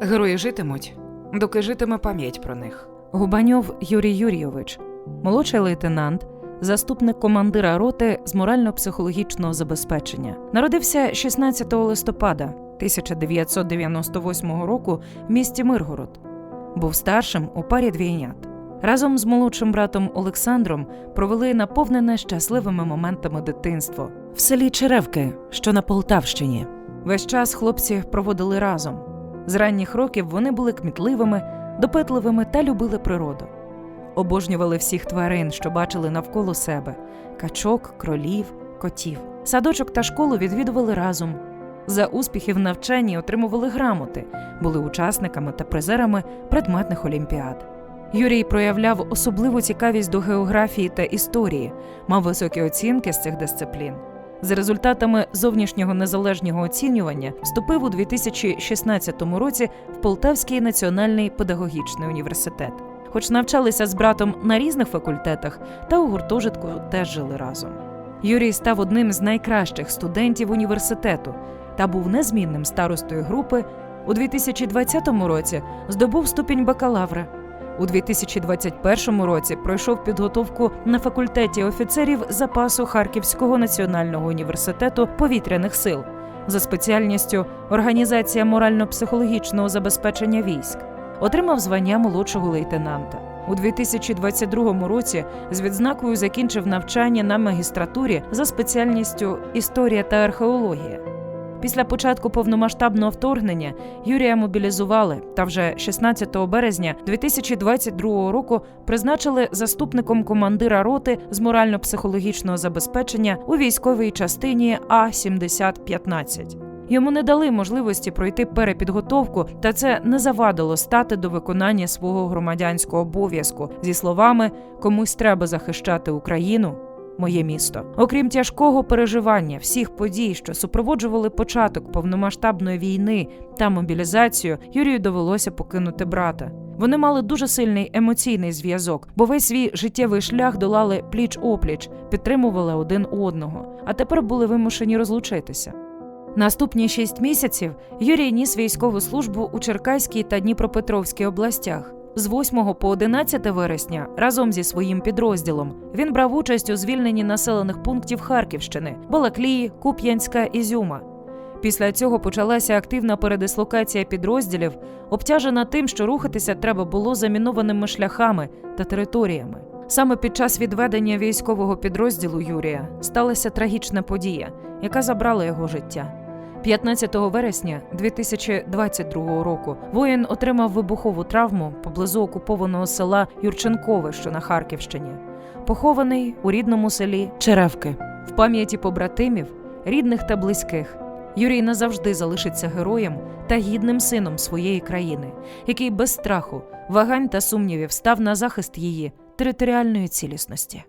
Герої житимуть, доки житиме пам'ять про них. Губаньов Юрій Юрійович, молодший лейтенант, заступник командира роти з морально-психологічного забезпечення. Народився 16 листопада 1998 року в місті Миргород. Був старшим у парі двійнят. Разом з молодшим братом Олександром провели наповнене щасливими моментами дитинство в селі Черевки, що на Полтавщині. Весь час хлопці проводили разом. З ранніх років вони були кмітливими, допитливими та любили природу. Обожнювали всіх тварин, що бачили навколо себе качок, кролів, котів. Садочок та школу відвідували разом. За успіхи в навчанні отримували грамоти, були учасниками та призерами предметних олімпіад. Юрій проявляв особливу цікавість до географії та історії, мав високі оцінки з цих дисциплін. За результатами зовнішнього незалежного оцінювання вступив у 2016 році в Полтавський національний педагогічний університет. Хоч навчалися з братом на різних факультетах, та у гуртожитку теж жили разом. Юрій став одним з найкращих студентів університету та був незмінним старостою групи. У 2020 році здобув ступінь бакалавра. У 2021 році пройшов підготовку на факультеті офіцерів запасу Харківського національного університету повітряних сил за спеціальністю організація морально-психологічного забезпечення військ. Отримав звання молодшого лейтенанта. У 2022 році з відзнакою закінчив навчання на магістратурі за спеціальністю історія та археологія. Після початку повномасштабного вторгнення Юрія мобілізували та вже 16 березня 2022 року призначили заступником командира роти з морально-психологічного забезпечення у військовій частині А 7015 Йому не дали можливості пройти перепідготовку, та це не завадило стати до виконання свого громадянського обов'язку. Зі словами комусь треба захищати Україну моє місто. Окрім тяжкого переживання всіх подій, що супроводжували початок повномасштабної війни та мобілізацію, Юрію довелося покинути брата. Вони мали дуже сильний емоційний зв'язок, бо весь свій життєвий шлях долали пліч опліч, підтримували один одного, а тепер були вимушені розлучитися. Наступні шість місяців Юрій ніс військову службу у Черкаській та Дніпропетровській областях. З 8 по 11 вересня разом зі своїм підрозділом він брав участь у звільненні населених пунктів Харківщини Балаклії, Куп'янська, Ізюма. Після цього почалася активна передислокація підрозділів, обтяжена тим, що рухатися треба було замінованими шляхами та територіями. Саме під час відведення військового підрозділу Юрія сталася трагічна подія, яка забрала його життя. 15 вересня 2022 року воїн отримав вибухову травму поблизу окупованого села Юрченкове, що на Харківщині, похований у рідному селі Черевки. В пам'яті побратимів, рідних та близьких. Юрій назавжди залишиться героєм та гідним сином своєї країни, який без страху, вагань та сумнівів став на захист її територіальної цілісності.